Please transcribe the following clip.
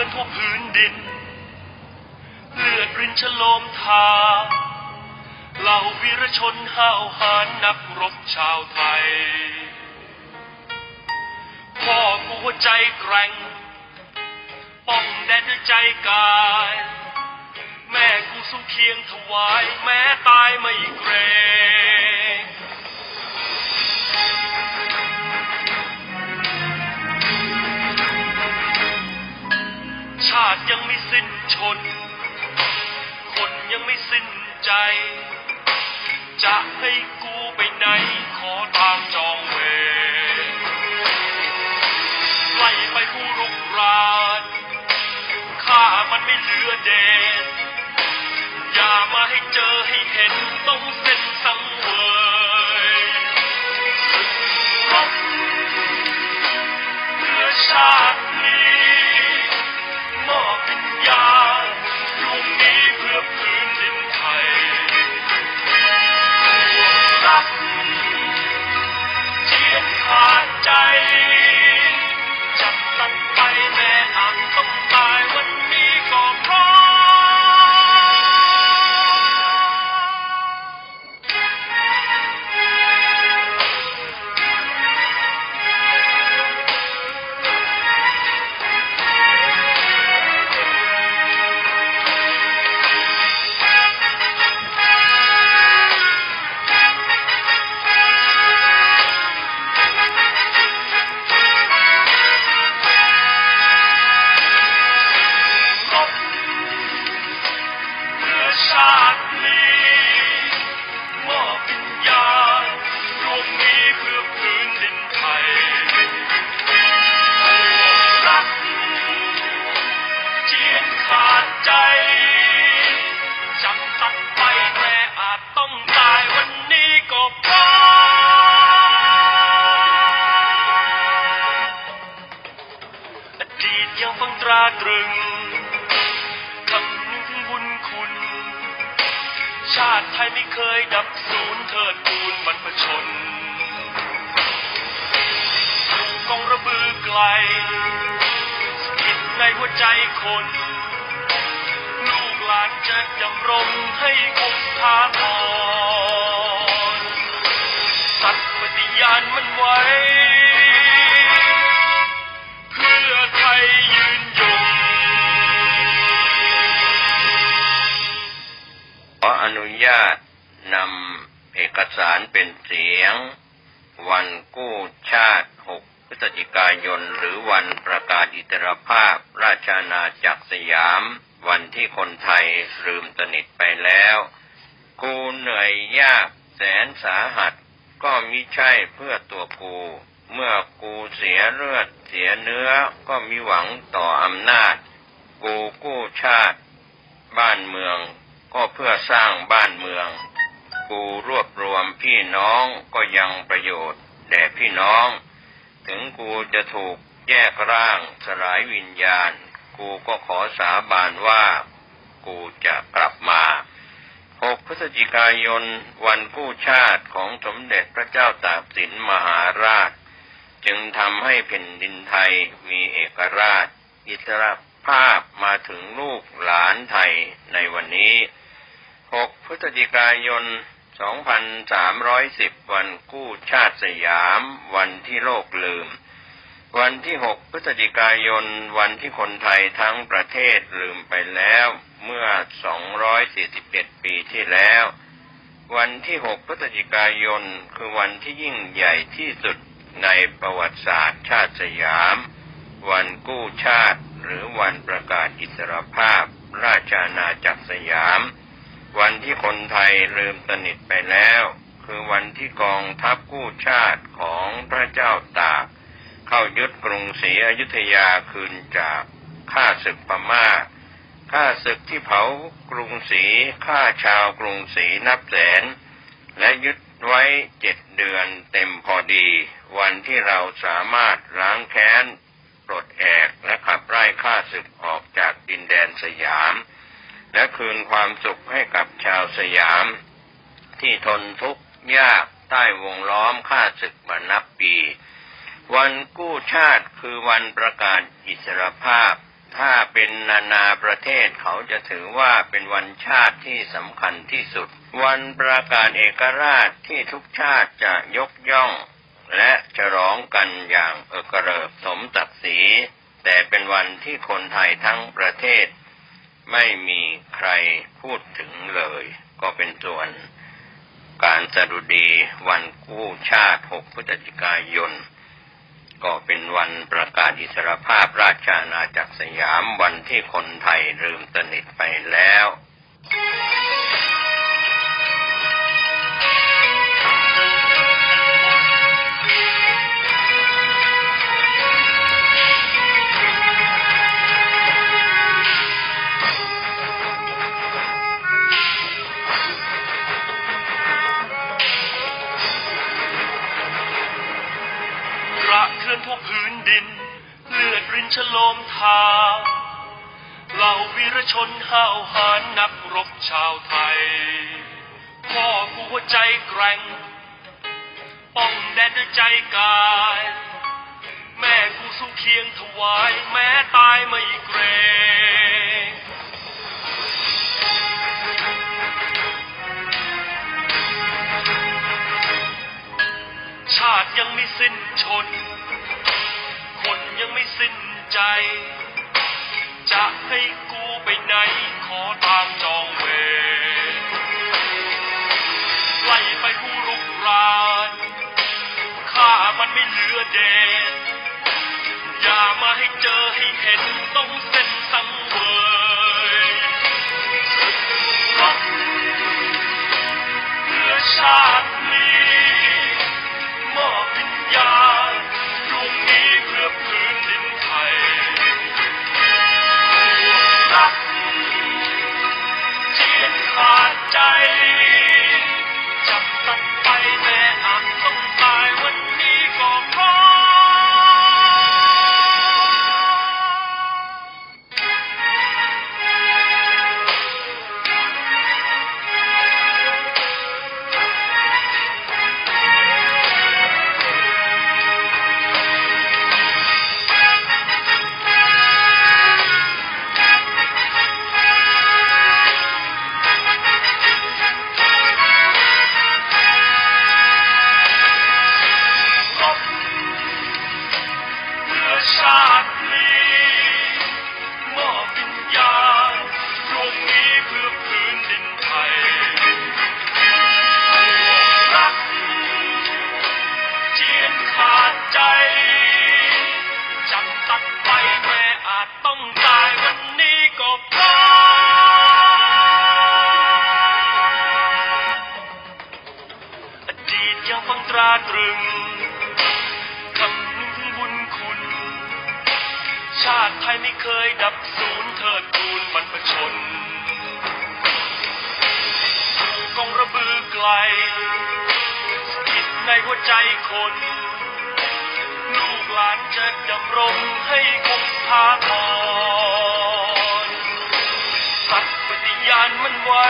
ดิน เลือดรินชโลมทาเหล่าวีรชนห้าวหาญนักรบชาวไทย พ่อกูหัวใจแกร่ง ป้องแดนด้วยใจกาย แม่กูสู้เคียงถวายแม้ตายไม่เกรง น คนยังไม่สิ้นใจ จะให้กูไปไหนขอตามจองเวรไล่ไปผู้รุกรานข้ามันไม่เหลือเดนอย่ามาให้เจอให้เห็นต้องเส้นสังเวยศึกรบเพื่อชาติ ยังฟังตราตรึงคำนึงถึงบุญคุณ ชาติไทยไม่เคยดับสูญเทิดทูนบรรพชนกองระบือไกลสถิตในหัวใจคน ลูกหลานจะดำรงให้คงทานอนสัตย์ปฏิญาณมันไว้ ขออนุญาตนำเอกสารเป็นเสียง วันกู้ชาติ 6 พฤศจิกายน หรือวันประกาศอิสรภาพราชาณาจักรสยาม วันที่คนไทยลืมสนิทไปแล้ว กูเหนื่อยยากแสนสาหัส ก็มิใช่เพื่อตัวกู เมื่อกูเสียเลือดเสียเนื้อก็มีหวังต่ออำนาจ กูกู้ชาติ บ้านเมือง ก็เพื่อสร้างบ้านเมือง กูรวบรวมพี่น้องก็ยังประโยชน์แด่พี่น้อง ถึงกูจะถูกแยกร่างสลายวิญญาณ กูก็ขอสาบานว่า กูจะกลับมา 6 พฤศจิกายนวันกู้ชาติของสมเด็จพระเจ้าตากสินมหาราช จึงทำให้แผ่นดินไทยมีเอกราช อิสรภาพมาถึงลูกหลานไทยในวันนี้ 6พฤศจิกายน 2310 วันกู้ชาติสยาม วันที่โลกลืม วันที่ 6 พฤศจิกายน วันที่คนไทยทั้งประเทศลืมไปแล้ว เมื่อ 241 ปีที่แล้ว วันที่ 6 พฤศจิกายน คือวันที่ยิ่งใหญ่ที่สุดในประวัติศาสตร์ชาติสยาม วันกู้ชาติหรือวันประกาศอิสรภาพ ราชาณาจักรสยาม วันที่คนไทยลืมสนิทไปแล้ว คือวันที่กองทัพกู้ชาติของพระเจ้าตาก เข้ายึดกรุงศรีอยุธยาคืนจากข้าศึกพม่าข้าศึกที่เผากรุงศรีฆ่าชาวกรุงศรีนับแสน และยึดไว้เจ็ดเดือนเต็มพอดี วันที่เราสามารถล้างแค้นปลดแอกและขับไล่ข้าศึกออกจากดินแดนสยาม และคืนความสุขให้กับชาวสยาม ที่ทนทุกข์ยากใต้วงล้อมข้าศึกมานับปี วันกู้ชาติคือวันประกาศอิสรภาพ ถ้าเป็นนานาประเทศเขาจะถือว่าเป็นวันชาติที่สำคัญที่สุด วันประกาศเอกราชที่ทุกชาติจะยกย่อง และฉลองกันอย่างเอกเริกสมศักดิ์ศรีแต่เป็นวันที่คนไทยทั้งประเทศ ไม่มีใครพูดถึงเลย ก็เป็นส่วนการสดุดีวันกู้ชาติ 6 พฤศจิกายน ก็เป็นวันประกาศอิสรภาพราชอาณาจักรสยามวันที่คนไทยลืมสนิทไปแล้วะเทือนทั่วพื้นดิน เลือดรินชโลมทาเหล่าวีรชนห้าวหาญนักรบชาวไทย พ่อกูหัวใจแกร่ง ป้องแดนด้วยใจกาย แม่กูสู้เคียงถวายแม้ตายไม่เกรงชาติยังไม่สิ้นชน ใจ จะให้กูไปไหนขอตามจองเวรไล่ไปผู้รุกรานข้ามันไม่เหลือเดนอย่ามาให้เจอให้เห็นต้องเส้น ดาติไทยไม่เคยดับสูญเทิดทูนบรรพชนกองระบือไกลสถิตในหัวใจคน ลูกหลานจะดำรงให้คงพาทรสัตย์ปฏิญาณมันไว้